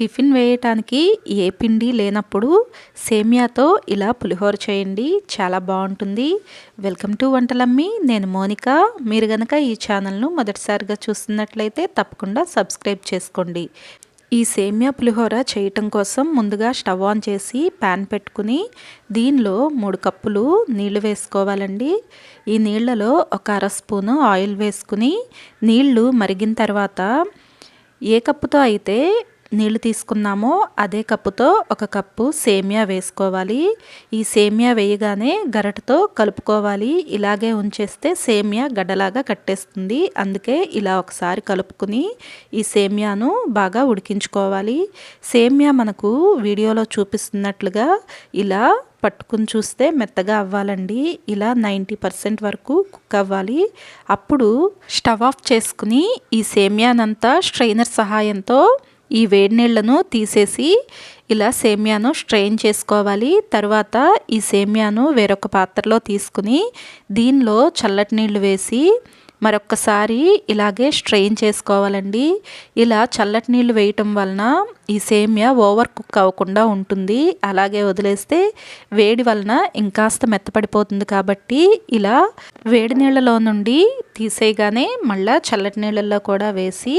Tiffin వేయటానికి ఏ పిండి లేనప్పుడు సేమియాతో ఇలా పులిహోర చేయండి. చాలా బాగుంటుంది. Welcome to Vantalammi. నేను మోనిక. మీరు గనక ఈ ఛానల్ను మొదటిసారిగా చూస్తున్నట్లయితే తప్పకుండా సబ్స్క్రైబ్ చేసుకోండి. ఈ సేమియా పులిహోర చేయటం కోసం ముందుగా స్టవ్ ఆన్ చేసి ప్యాన్ పెట్టుకుని దీనిలో మూడు కప్పులు నీళ్ళు వేసుకోవాలండి. ఈ నీళ్ళలో ఒక అర స్పూను ఆయిల్ వేసుకుని నీళ్ళు మరిగిన తర్వాత ఏ కప్పుతో అయితే నీళ్ళు తీసుకున్నామో అదే కప్పుతో ఒక కప్పు సేమియా వేసుకోవాలి. ఈ సేమియా వేయగానే గరటతో కలుపుకోవాలి. ఇలాగే ఉంచేస్తే సేమియా గడ్డలాగా కట్టేస్తుంది. అందుకే ఇలా ఒకసారి కలుపుకుని ఈ సేమియాను బాగా ఉడికించుకోవాలి. సేమియా మనకు వీడియోలో చూపిస్తున్నట్లుగా ఇలా పట్టుకుని చూస్తే మెత్తగా అవ్వాలండి. ఇలా నైంటీ పర్సెంట్ వరకు కుక్ అవ్వాలి. అప్పుడు స్టవ్ ఆఫ్ చేసుకుని ఈ సేమియానంతా స్ట్రైనర్ సహాయంతో ఈ వేడి నీళ్ళను తీసేసి ఇలా సేమియాను స్ట్రెయిన్ చేసుకోవాలి. తర్వాత ఈ సేమియాను వేరొక పాత్రలో తీసుకుని దీనిలో చల్లటి నీళ్ళు వేసి మరొక్కసారి ఇలాగే స్ట్రెయిన్ చేసుకోవాలండి. ఇలా చల్లటి నీళ్ళు వేయటం వలన ఈ సేమియా ఓవర్ కుక్ అవ్వకుండా ఉంటుంది. అలాగే వదిలేస్తే వేడి వలన ఇంకాస్త మెత్తపడిపోతుంది కాబట్టి ఇలా వేడి నీళ్ళలో నుండి తీసేయగానే మళ్ళీ చల్లటి నీళ్ళల్లో కూడా వేసి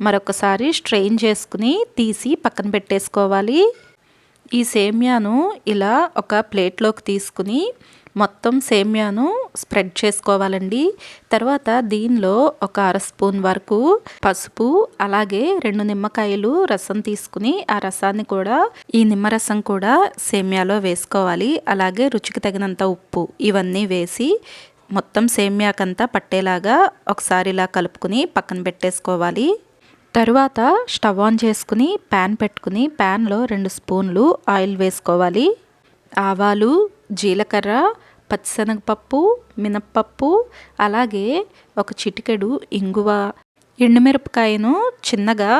మరొకసారి స్ట్రెయిన్ చేసుకుని తీసి పక్కన పెట్టేసుకోవాలి. ఈ సేమియాను ఇలా ఒక ప్లేట్లోకి తీసుకుని మొత్తం సేమ్యాను స్ప్రెడ్ చేసుకోవాలండి. తర్వాత దీనిలో ఒక అర స్పూన్ వరకు పసుపు అలాగే రెండు నిమ్మకాయలు రసం తీసుకుని ఆ రసాన్ని కూడా ఈ నిమ్మరసం కూడా సేమ్యాలో వేసుకోవాలి. అలాగే రుచికి తగినంత ఉప్పు ఇవన్నీ వేసి మొత్తం సేమ్యాకంతా పట్టేలాగా ఒకసారి ఇలా కలుపుకుని పక్కన పెట్టేసుకోవాలి. తరువాత స్టవ్ ఆన్ చేసుకుని ప్యాన్ పెట్టుకుని ప్యాన్లో రెండు స్పూన్లు ఆయిల్ వేసుకోవాలి. ఆవాలు జీలకర్ర పచ్చిశనగపప్పు మినప్పప్పు అలాగే ఒక చిటికెడు ఇంగువ ఎండుమిరపకాయను చిన్నగా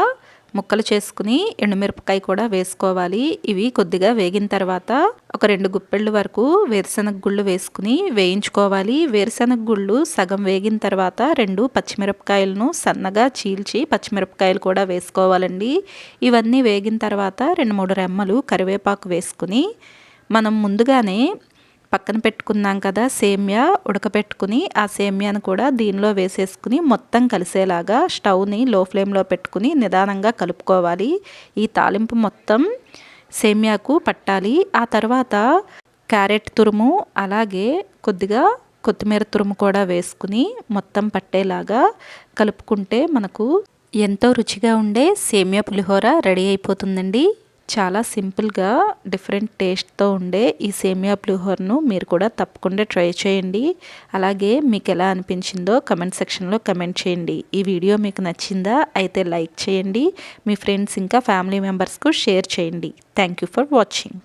ముక్కలు చేసుకుని ఎండుమిరపకాయ కూడా వేసుకోవాలి. ఇవి కొద్దిగా వేగిన తర్వాత ఒక రెండు గుప్పెళ్ళు వరకు వేరుశనగ గుళ్ళు వేసుకుని వేయించుకోవాలి. వేరుశనగ గుళ్ళు సగం వేగిన తర్వాత రెండు పచ్చిమిరపకాయలను సన్నగా చీల్చి పచ్చిమిరపకాయలు కూడా వేసుకోవాలండి. ఇవన్నీ వేగిన తర్వాత రెండు మూడు రెమ్మలు కరివేపాకు వేసుకుని మనం ముందుగానే పక్కన పెట్టుకున్నాం కదా సేమ్యా ఉడకపెట్టుకుని ఆ సేమ్యాను కూడా దీనిలో వేసేసుకుని మొత్తం కలిసేలాగా స్టవ్ని లో ఫ్లేమ్లో పెట్టుకుని నిదానంగా కలుపుకోవాలి. ఈ తాలింపు మొత్తం సేమ్యాకు పట్టాలి. ఆ తర్వాత క్యారెట్ తురుము అలాగే కొద్దిగా కొత్తిమీర తురుము కూడా వేసుకుని మొత్తం పట్టేలాగా కలుపుకుంటే మనకు ఎంతో రుచిగా ఉండే సేమియా పులిహోర రెడీ అయిపోతుందండి. చాలా సింపుల్గా డిఫరెంట్ టేస్ట్తో ఉండే ఈ సేమియా పులిహోరను మీరు కూడా తప్పకుండా ట్రై చేయండి. అలాగే మీకు ఎలా అనిపించిందో కమెంట్ సెక్షన్లో కమెంట్ చేయండి. ఈ వీడియో మీకు నచ్చిందా అయితే లైక్ చేయండి. మీ ఫ్రెండ్స్ ఇంకా ఫ్యామిలీ మెంబర్స్కు షేర్ చేయండి. Thank you for watching.